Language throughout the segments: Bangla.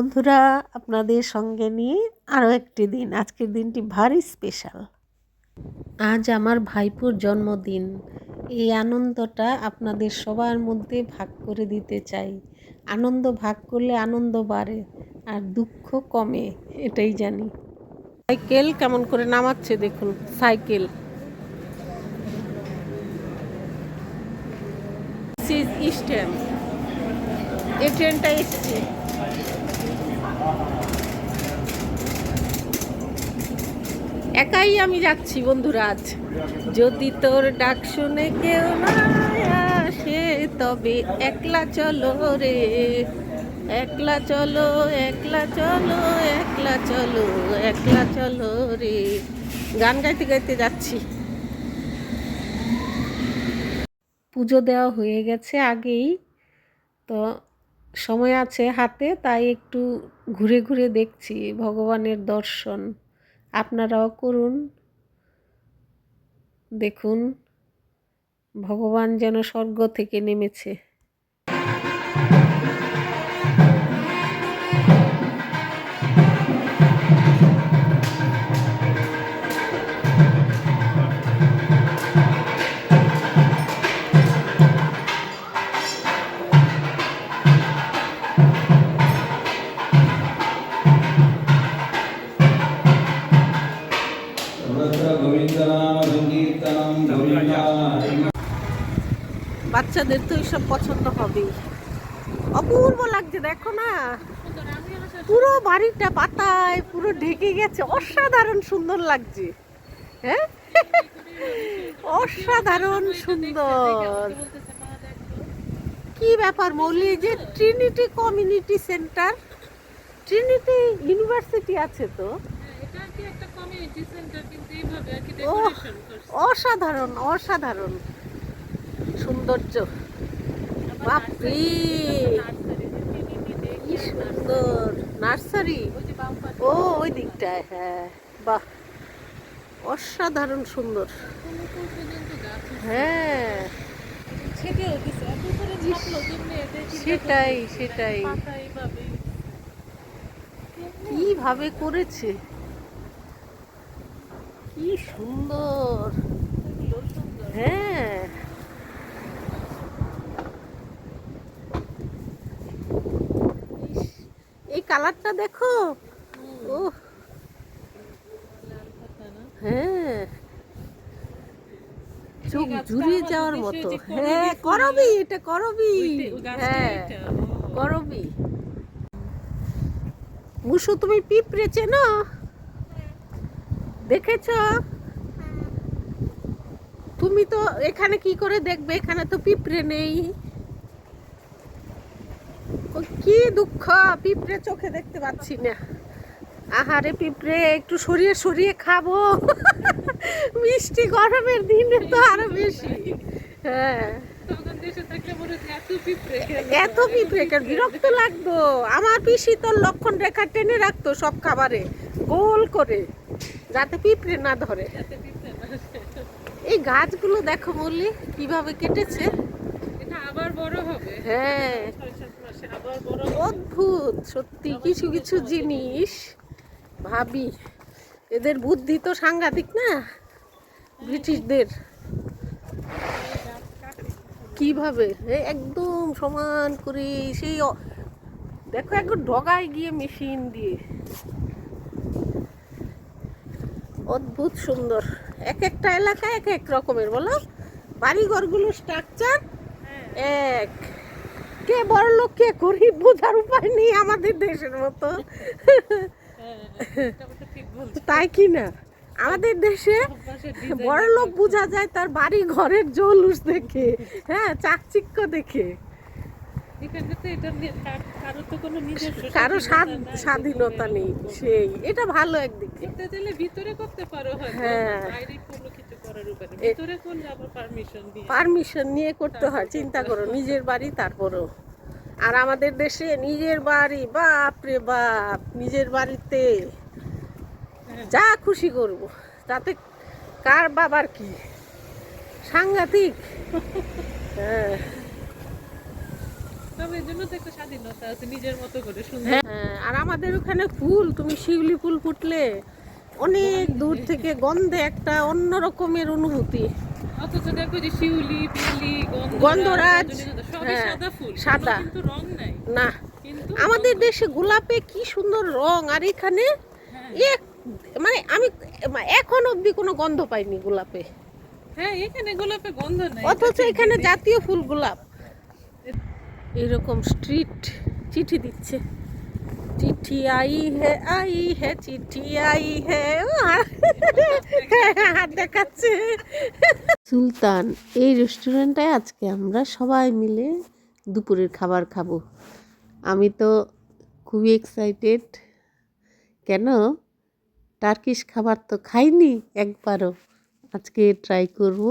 বন্ধুরা, আপনাদের সঙ্গে নিয়ে আরও একটি দিন। আজকের দিনটি ভারী স্পেশাল আজ আমার ভাইপোর জন্মদিন। এই আনন্দটা আপনাদের সবার মধ্যে ভাগ করে দিতে চাই। আনন্দ ভাগ করলে আনন্দ বাড়ে, আর দুঃখ কমে, এটাই জানি। সাইকেল কেমন করে নামাচ্ছে দেখুন, সাইকেল। ইস্টার্ন এই ট্রেনটা এসছে। একাই আমি যাচ্ছি বন্ধুরা আজ। যদি তোর ডাক শুনে কেউ আসে, তবে একলা চলো রে। একলা চলো একলা চলো একলা চলো একলা চলো রে। গান গাইতে গাইতে যাচ্ছি। পুজো দেওয়া হয়ে গেছে আগেই। তো সময় আছে হাতে, তাই একটু ঘুরে ঘুরে দেখছি ভগবানের দর্শন। আপনারাও করুন। দেখুন, ভগবান যেন স্বর্গ থেকে নেমেছে। বাচ্চাদের তো এইসব পছন্দ হবেই। অপূর্ব লাগছে দেখো না। পুরো বাড়িটা পাতায় পুরো ঢেকে গেছে। অসাধারণ সুন্দর লাগছে। হ্যাঁ? অসাধারণ সুন্দর। কি ব্যাপার মৌলি যে Trinity community centre Trinity university আছে তো? করছে। অসাধারণ অসাধারণ। সৌন্দর্য। বাপরে কি সুন্দর। নার্সারি? ও, ওই দিকটায় হ্যাঁ। বাহ। অসাধারণ সুন্দর। হ্যাঁ। সেটাই সেটাই। কীভাবে করেছে? কি সুন্দর। হ্যাঁ ইস, এই কালারটা দেখো। ও হ্যাঁ। চোখ জুড়িয়ে যাওয়ার মতো। হ্যাঁ করবি এটা করবি। হ্যাঁ করবি। মুসু তুমি পিঁপড়ে চেনো? দেখেছ? তুমি তো এখানে কি করে দেখবে? এখানে তো পিঁপড়ে নেই। কি দুঃখ পিঁপড়ে চোখে দেখতে পাচ্ছি না। আহারে পিঁপড়ে একটু সরিয়ে সরিয়ে খাব। মিষ্টি গরমের দিনে তো আরও বেশি। হ্যাঁ। এত পিঁপড়ে বিরক্ত লাগতো। আমার পিসি তোর লক্ষণ রেখা টেনে রাখতো সব খাবারে গোল করে যাতে পিঁপড়ে না ধরে। এই গাছগুলো দেখো বললি কীভাবে কেটেছে। এটা আবার বড় হবে। হ্যাঁ। অদ্ভুত সত্যি কিছু কিছু জিনিস ভাবি এদের বুদ্ধি তো সাংঘাতিক না? ব্রিটিশদের। কীভাবে? একদম সমান করে সেই দেখো একদম ডগায় গিয়ে মেশিন দিয়ে। অদ্ভুত সুন্দর। এক একটা এলাকায় এক এক রকমের বলো? বাড়িঘরগুলো স্ট্রাকচার এক। কে বড় লোক কে গরিব বোঝার উপায় নেই আমাদের দেশের মতো তাই কি না আমাদের দেশে বড় লোক বোঝা যায় তার বাড়ি ঘরের জৌলুস দেখে হ্যাঁ চাকচিক্য দেখে কার-। স্বাধীনতা নেই সেই এটা ভালো একদিকে ভিতরে করতে পারো হ্যাঁ। পারমিশন নিয়ে করতে হয় চিন্তা করো নিজের বাড়ি তারপরও। আর আমাদের দেশে নিজের বাড়ি বাপ রে বাপ নিজের বাড়িতে যা খুশি করব তাতে কার বাবার কি? সাংঘাতিক। হ্যাঁ। হ্যাঁ আর আমাদের ওখানে ফুল তুমি শিউলি ফুল ফুটলে অনেক দূর থেকে গন্ধে একটা অন্য রকমের অনুভূতি গন্ধরাজ, হ্যাঁ, সাদা নাই। না আমাদের দেশে গোলাপে কি সুন্দর রং আর এখানে এক মানে আমি এখন অবধি কোনো গন্ধ পাইনি গোলাপে। হ্যাঁ এখানে গোলাপে গন্ধ নাই। অথচ এখানে জাতীয় ফুল গোলাপ। এরকম স্ট্রিট চিঠি দিচ্ছে। চিঠি আই হে আই হে, চিঠি আই হে হাত দেখাচ্ছে। সুলতান, এই রেস্টুরেন্টে আজকে আমরা সবাই মিলে দুপুরের খাবার খাব। আমি তো খুবই এক্সাইটেড কেন? টার্কিশ খাবার তো খাইনি একবারও। আজকে ট্রাই করব,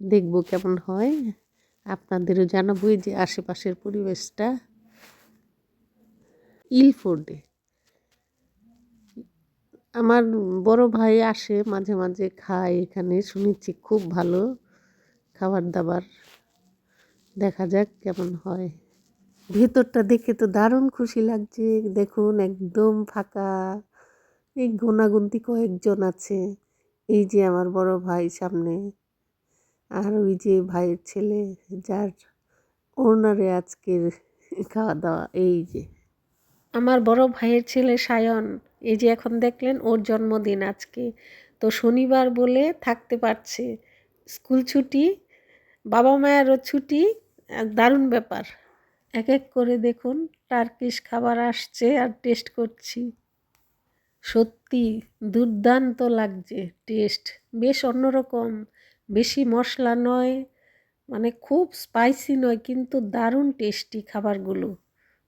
দেখব কেমন হয়। আপনাদেরও জানাবোই যে আশেপাশের পরিবেশটা। ইলফোর্ডে আমার বড় ভাই আসে, মাঝে মাঝে খায় এখানে, শুনেছি খুব ভালো খাবার দাবার দেখা যাক কেমন হয়। ভেতরটা দেখে তো দারুণ খুশি লাগছে। দেখুন, একদম ফাঁকা। এই গোনাগুন্তি কয়েকজন আছে। এই যে আমার বড় ভাই সামনে। আর ওই যে ভাইয়ের ছেলে, যার ওনারে আজকের খাওয়া দাওয়া এই যে। আমার বড় ভাইয়ের ছেলে সায়ন, এই যে এখন দেখলেন ওর জন্মদিন আজকে। তো শনিবার বলে থাকতে পারছে। স্কুল ছুটি, বাবা মায়েরও ছুটি দারুণ ব্যাপার। এক এক করে দেখুন, টার্কিশ খাবার আসছে আর টেস্ট করছি। সত্যি দুর্দান্ত লাগছে টেস্ট, বেশ অন্যরকম, বেশি মশলা নয় মানে খুব স্পাইসি নয়, কিন্তু দারুণ টেস্টি খাবারগুলো।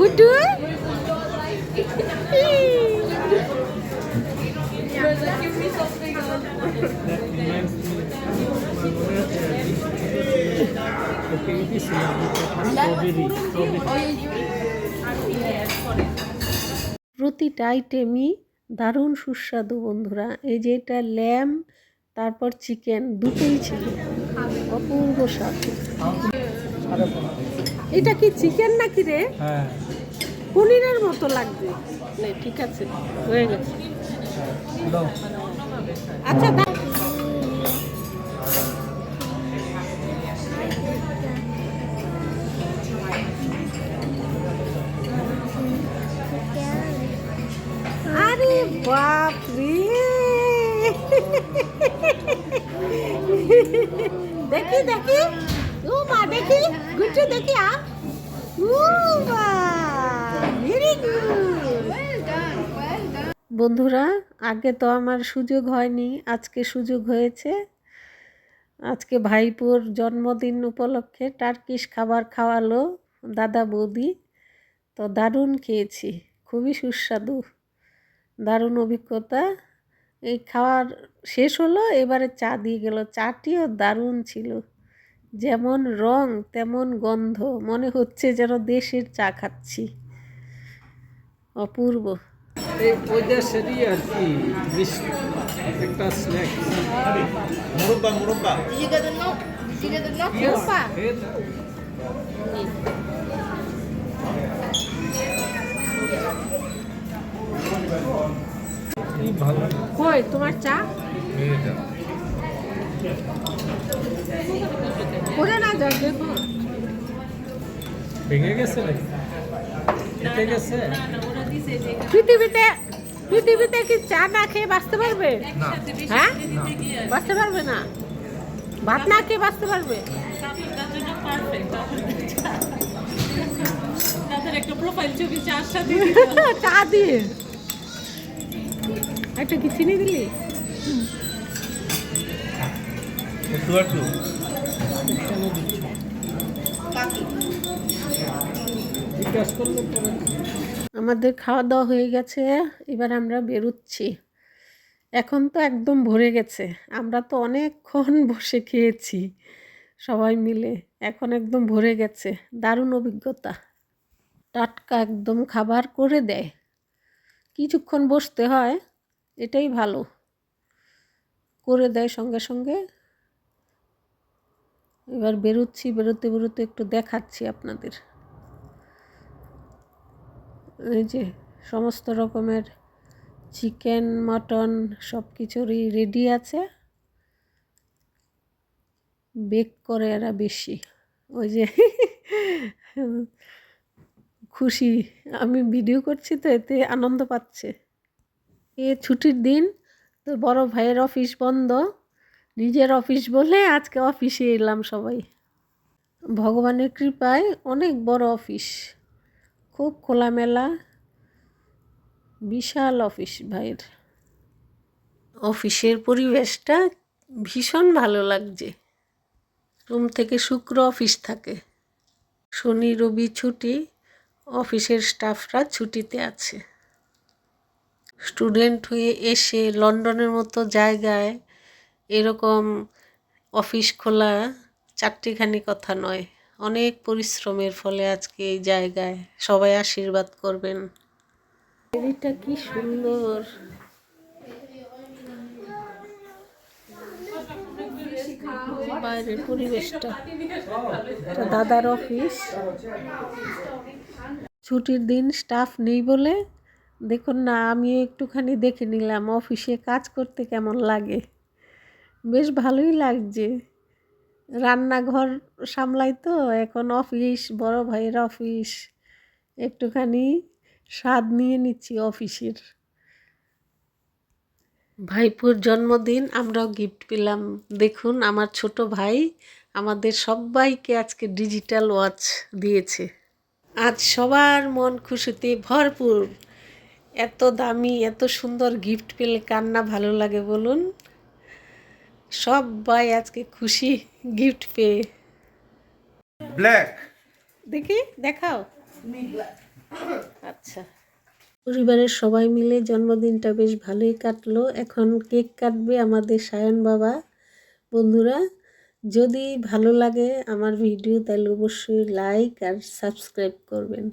গুডু প্রতিটা আইটেমই দারুণ সুস্বাদু বন্ধুরা। এই যে এটা ল্যাম তারপর চিকেন দুটোই ছিল। অপূর্ব স্বাদ। এটা কি চিকেন নাকি রে? হ্যাঁ। পনিরের মতো লাগবে। নে, ঠিক আছে হয়ে গেছে। আচ্ছা। আরে বাপ রে দেখি দেখি। ও মা দেখি দেখি আ। ও মা। বন্ধুরা, আগে তো আমার সুযোগ হয়নি, আজকে সুযোগ হয়েছে। আজকে ভাইপুর জন্মদিন উপলক্ষে টার্কিশ খাবার খাওয়ালো দাদা বৌদি। তো দারুণ খেয়েছি, খুবই সুস্বাদু, দারুণ অভিজ্ঞতা। এই খাওয়ার শেষ হলো, এবারে চা দিয়ে গেল। চাটিও দারুণ ছিল, যেমন রং, তেমন গন্ধ, মনে হচ্ছে যেন দেশের চা খাচ্ছি। অপূর্ব। এই ওই দেশেরই আর কি একটা স্ন্যাক্স মুরব্বা মুরব্বা। কই তোমার চা? করে না যাও দেখো ভেঙে গেছে নাকি? কেটে গেছে? পৃথিবীতে পৃথিবীতে কি চা না খেয়ে বাঁচতে পারবে? হ্যাঁ? বাঁচতে পারবে না? ভাত না খেয়ে বাঁচতে পারবে? একটা প্রোফাইল ছবি চা দিয়ে। একটা কি চিনি দিলি? একটু একটু জিজ্ঞাসা করলে আমাদের খাওয়া দাওয়া হয়ে গেছে, এবার আমরা বেরোচ্ছি। এখন তো একদম ভরে গেছে, আমরা তো অনেকক্ষণ বসে খেয়েছি সবাই মিলে, এখন একদম ভরে গেছে, দারুণ অভিজ্ঞতা। টাটকা একদম খাবার করে দেয়, কিছুক্ষণ বসতে হয়, এটাই ভালো। করে দেয় সঙ্গে সঙ্গে। এবার বেরোচ্ছি, বেরোতে বেরোতে একটু দেখাচ্ছি আপনাদের। এই যে সমস্ত রকমের চিকেন, মটন সব কিছুরই রেডি আছে। বেক করে এরা বেশি। ওই যে খুশি। আমি ভিডিও করছি তো, এতে আনন্দ পাচ্ছে। এ ছুটির দিন তো বড় ভাইয়ের অফিস বন্ধ। নিজের অফিস বলে আজকে অফিসে এলাম সবাই। ভগবানের কৃপায় অনেক বড় অফিস খুব খোলামেলা, বিশাল অফিস ভাইয়ের। অফিসের পরিবেশটা ভীষণ ভালো লাগছে। রুম থেকে শুক্র অফিস থাকে। শনি, রবি ছুটি, অফিসের স্টাফরা ছুটিতে আছে। স্টুডেন্ট হয়ে এসে লন্ডনের মতো জায়গায় এরকম অফিস খোলা চারটিখানি কথা নয়। অনেক পরিশ্রমের ফলে আজকে এই জায়গায় সবাই আশীর্বাদ করবেন। এটা কি সুন্দর। বাইরের পরিবেশটা। দাদার অফিস। ছুটির দিন স্টাফ নেই বলে দেখুন না, আমিও একটুখানি দেখে নিলাম অফিসে কাজ করতে কেমন লাগে। বেশ ভালোই লাগছে। রান্নাঘর সামলাই তো, এখন অফিস, বড় ভাইয়ের অফিস। একটুখানি স্বাদ নিয়ে নিচ্ছি অফিসের। ভাইপুর জন্মদিন, আমরাও গিফট পেলাম। দেখুন, আমার ছোট ভাই আমাদের সবাইকে আজকে ডিজিটাল ওয়াচ দিয়েছে। আজ সবার মন খুশিতে ভরপুর। এত দামি, এত সুন্দর গিফট পেলে কান্না ভালো লাগে বলুন? সবাই আজকে খুশি গিফট পেয়ে। ব্ল্যাক দেখি দেখাও। আচ্ছা। পরিবারের সবাই মিলে জন্মদিনটা বেশ ভালোই কাটলো। এখন কেক কাটবে আমাদের সায়ন বাবা। বন্ধুরা যদি ভালো লাগে আমার ভিডিও তাহলে অবশ্যই লাইক আর সাবস্ক্রাইব করবেন।